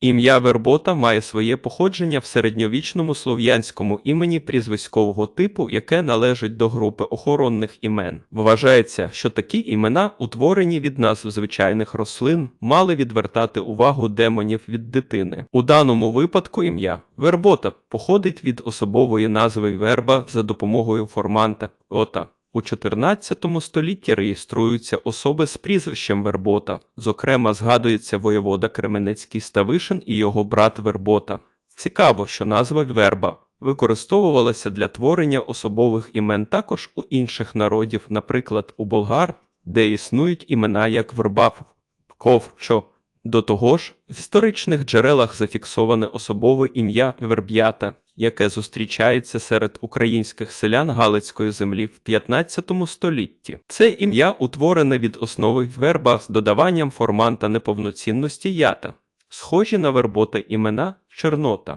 Ім'я Вербота має своє походження в середньовічному слов'янському імені прізвиськового типу, яке належить до групи охоронних імен. Вважається, що такі імена, утворені від назв звичайних рослин, мали відвертати увагу демонів від дитини. У даному випадку ім'я Вербота походить від особової назви верба за допомогою форманта ота. У 14 столітті реєструються особи з прізвищем Вербота. Зокрема, згадується воєвода Кременецький Ставишин і його брат Вербота. Цікаво, що назва Верба використовувалася для творення особових імен також у інших народів, наприклад, у болгар, де існують імена як Вербав, Ковчо. До того ж, в історичних джерелах зафіксоване особове ім'я Верб'ята, яке зустрічається серед українських селян Галицької землі в 15 столітті. Це ім'я утворене від основи верба з додаванням форманта неповноцінності ята, схожі на вербота імена Чорнота.